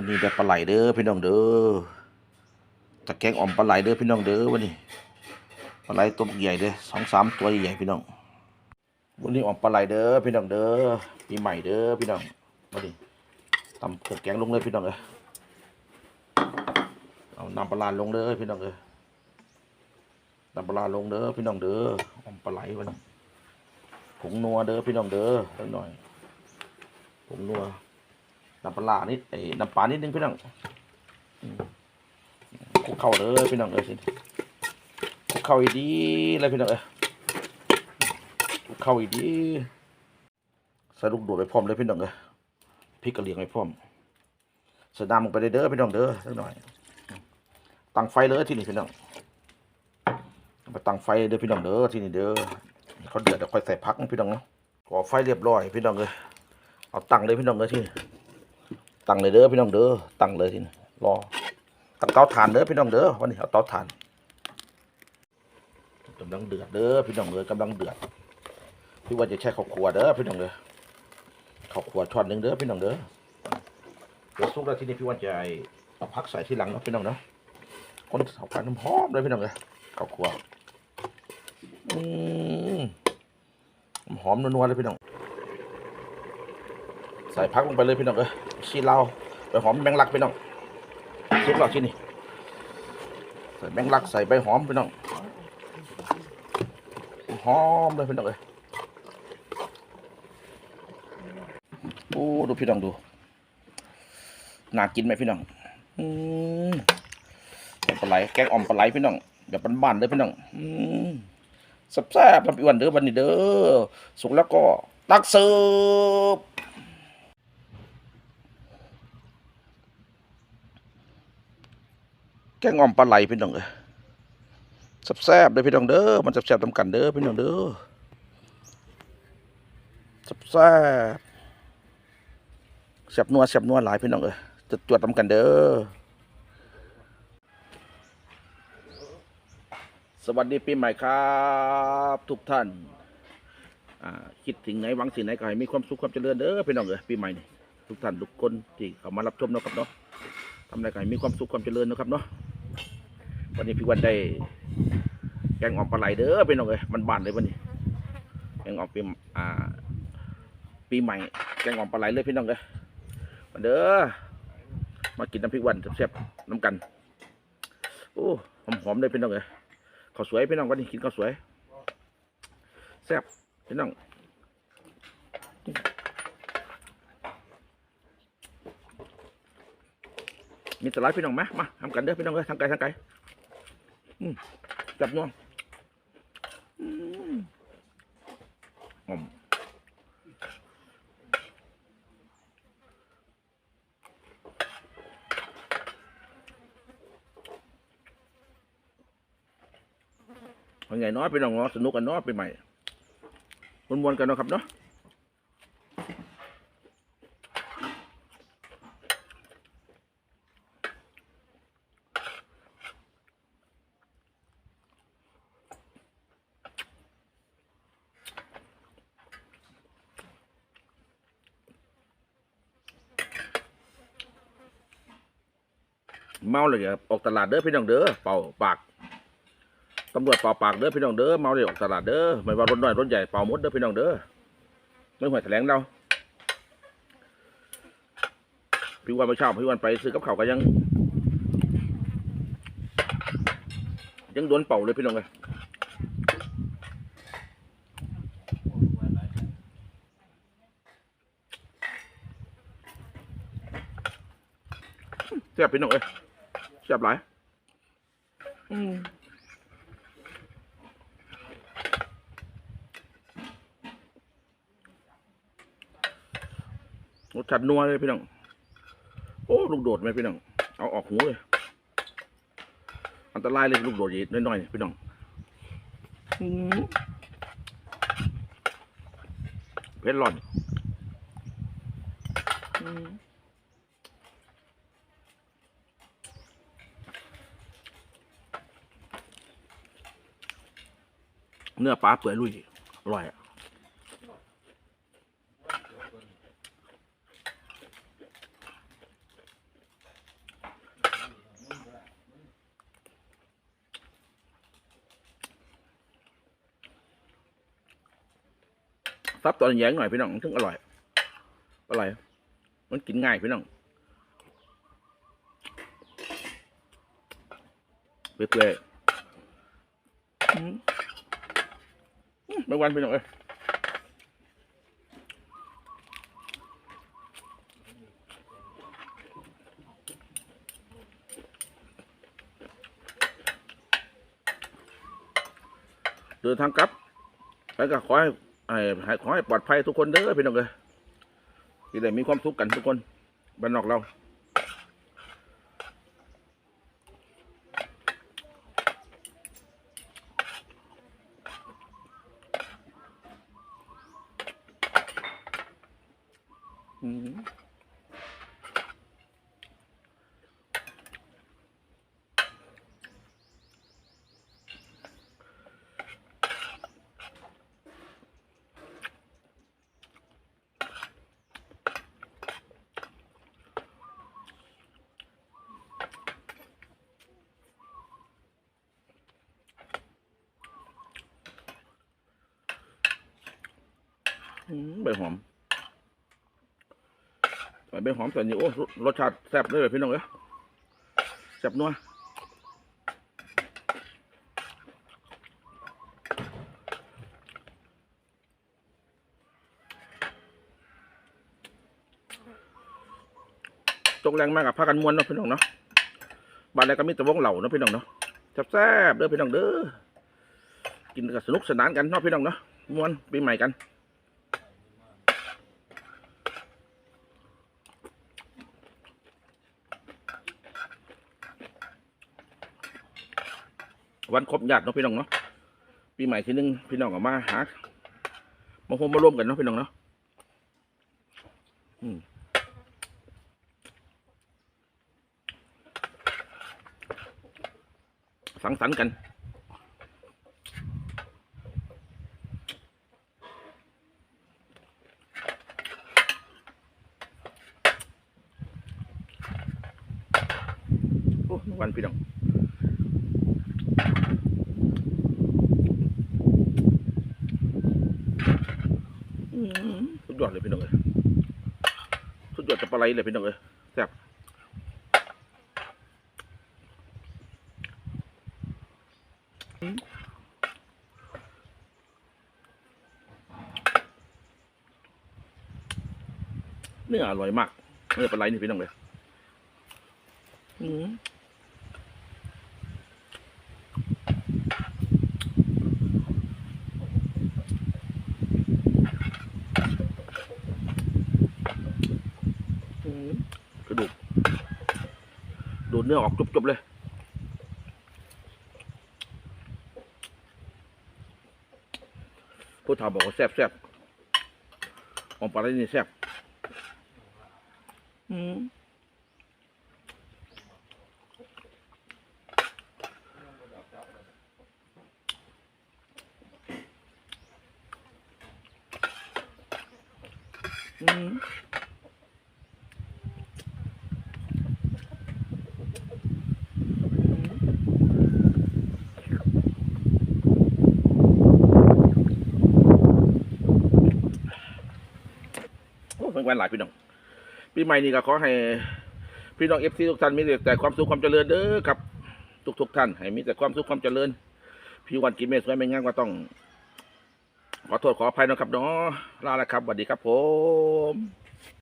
วันนี้ได้ปลาไหลเด้อพี่น้องเด้อตะแกงอ่อมปลาไหลเด้อพี่น้องเด้อวันนี้ปลาไหลตัวใหญ่เด้อสองสามตัวใหญ่พี่น้อง วันนี้อ่อมปลาไหลเด้อพี่น้องเด้อปีใหม่เด้อพี่น้องวันนี้ตำเครื่องแกงลงเลยพี่น้องเอ้ยเอาน้ำปลาร้าลงเด้อพี่น้องเอ้ยน้ำปลาร้าลงเด้อพี่น้องเด้ออ่อมปลาไหลวันนี้ผงนัวเด้อพี่น้องเด้อเล็กหน่อยผงนัว น้ำปลานิดไอ้น้ำปลานิดนึงพี่น้องคุกเข้าเลยพี่น้องเอ้ยสิคุกเข้าอีกดีเลยพี่น้องเอ้ยคุกเข้าอีกดีใส่ลูกโดดไปพร้อมเลยพี่น้องเอ้ยพริกกระเลียงไปพร้อมใส่น้ำลงไปเด้อพี่น้องเด้อสักหน่อย ตั้งไฟเลยที่นี่พี่น้องไปตั้งไฟเด้อพี่น้องเด้อที่นี่เด้อเขาเดือดเดี๋ยวค่อยใส่พักพี่น้องเนาะก่อไฟเรียบร้อยพี่น้องเอ้ยเอาตั้งเลยพี่น้องเอ้ยที่นี่ ตั้งเลยเด้อพี่น้องเด้อตั้งเลยทีนี้รอตั้งเตาถ่านเด้อพี่น้องเด้อวันนี้เอาเตาถ่านกำลังเดือดเด้อพี่น้องเด้อกำลังเดือดพี่ว่าจะใช้ข้าวคั่วเด้อพี่น้องเด้อข้าวคั่วช้อนหนึ่งเด้อพี่น้องเด้อเดี๋ยวสุกแล้วทีนี้พี่ว่าจะเอาพักใส่ที่หลังเนาะพี่น้องเนาะคนเอาไปน้ำหอมเลยพี่น้องเด้อข้าวคั่วอืมหอมนัวๆเลยพี่น้อง ส่พักลงไปเลยพี่น้องเอ้ยชีเราไปหอมแมงลักพี่น้องซุกเราที่นี่ใส่แมงลักใส่ใบหอมพี่น้องหอมเลยพี่น้องเอ้ยโอ้ดูพี่น้องดูน่ากินไหมพี่น้องอืมปลาไหลแกงอ่อมปลาไหลพี่น้องแบบบ้านๆเลยพี่น้องอืมแซ่บๆลำปีวันเด้อวันนี้เด้อสุกแล้วก็ตักเสิร์ฟ แกงอ่อมปลาไหลพี่น้องเอ้ยแซ่บๆเด้อพี่น้องเด้อมันแซ่บๆทำกันเด้อพี่น้องเด้อแซ่บแซ่บนัวแซ่บนัวหลายพี่น้องเอ้ยจะตรวจทำกันเด้อสวัสดีปีใหม่ครับ ทุกท่านคิดถึงไหนหวังสิ่งไหนก็ให้มีความสุขความเจริญเด้อพี่น้องเอ้ยปีใหม่นี่ทุกท่านทุกคนที่เข้ามารับชมเนาะครับเนาะทำอะไรกันมีความสุขความเจริญนะครับเนาะ วันนี้พี่วันได้ แกงออมปลาไหลเด้อพี่น้องเอ้ยมันบานเลยวันนี้ แกงออมปีอ่า ปีใหม่ แกงออมปลาไหลเลยพี่น้องเอ้ยมาเด้อ มากินน้ำพริกวันแซ่บๆน้ำกัน โอ้หอมๆเลยพี่น้องเอ้ยข้าวสวยพี่น้องวันนี้กินข้าวสวยแซ่บพี่น้องมีสไลด์พี่น้องไหมมาทำกันเด้อพี่น้องเอ้ยทางไกลทางไกล จับนัวอืมหอมเป็นไงเนาะพี่น้องเนาะสนุกกันเนาะไปใหม่มวนๆกันเนาะครับเนาะ เมาเลยอย่าออกตลาดเด้อพี่น้องเด้อเป่าปากตำรวจเป่าปากเด้อพี่น้องเด้อเมาเลยออกตลาดเด้อไม่ว่ารถน้อยรถใหญ่เป่ามดเด้อพี่น้องเด้อไม่ห่วยแถลงเราพี่วันไปเช่าพี่วันไปซื้อกับเขาก็ยัง ยังโดนเป่าเลยพี่น้องเลยแซ่บพี่น้องเอ้ย แซ่บหลายอืมรสชาตินัวเลยพี่น้อง โอ้ ลูกโดดไหมพี่น้อง เอาออกหูเลย อันตรายเลยลูกโดดยีน้อยๆพี่น้องอืมเผ็ดร้อน อืม เนื้อปลาเปื่อยลุยอร่อยอะซับตอนแย้งหน่อยพี่น้องถึงอร่อย อร่อย มันกินง่ายพี่น้องเปื่อย มอืมไม่หวันพี่น้องเอ้ยเดินทางกลับแล้วก็ขอให้ขอให้ปลอดภัยทุกคนเด้อพี่น้องเอ้ยที่ได้มีความสุขกันทุกคนบ้านนอกเรา อืมอืม ใบหอมใส่ใบหอมใส่นี่โอ้รสชาติแซ่บเลยพี่น้องเอ้ยแซ่บนัวตกแรงมากกับพากันมวนเนาะพี่น้องเนาะบ้านอะไรก็มีแต่วงเหล่าเนาะพี่น้องเนาะแซ่บๆเด้อพี่น้องเด้อกินกันสนุกสนานกันเนาะพี่น้องเนาะมวนปีใหม่กัน วันครบญาติเนาะพี่น้องเนาะปีใหม่ทีนึงพี่น้องก็มาหามาพบมาร่วมกันเนาะพี่น้องเนาะอืมสังสรรค์กันโอ้วันพี่น้อง สุดยอดเลยพี่น้องเอ้ยสุดยอดจะปลาไหลเลยพี่น้องเอ้ยแซ่บเนื้ออร่อยมากเนื้อปลาไหลนี่พี่น้องเลยอืมอืมกระดูกดูด เนื้อออกจบๆเลยผู้ถาบอกว่าแซ่บแซ่บของปลาไหลนี่แซ่บอืมอืม โอ้เป็นวันหลายพี่น้องปีใหม่นี้ก็ขอให้พี่น้องเอฟซีทุกท่านมีแต่ความสุขความเจริญเด้อครับทุกทุกท่านให้มีแต่ความสุขความเจริญ พี่วันกินเมสวยไม่งั้นก็ต้อง ขอโทษขออภัยนะครับเนาะลาแล้วครับสวัสดีครับผม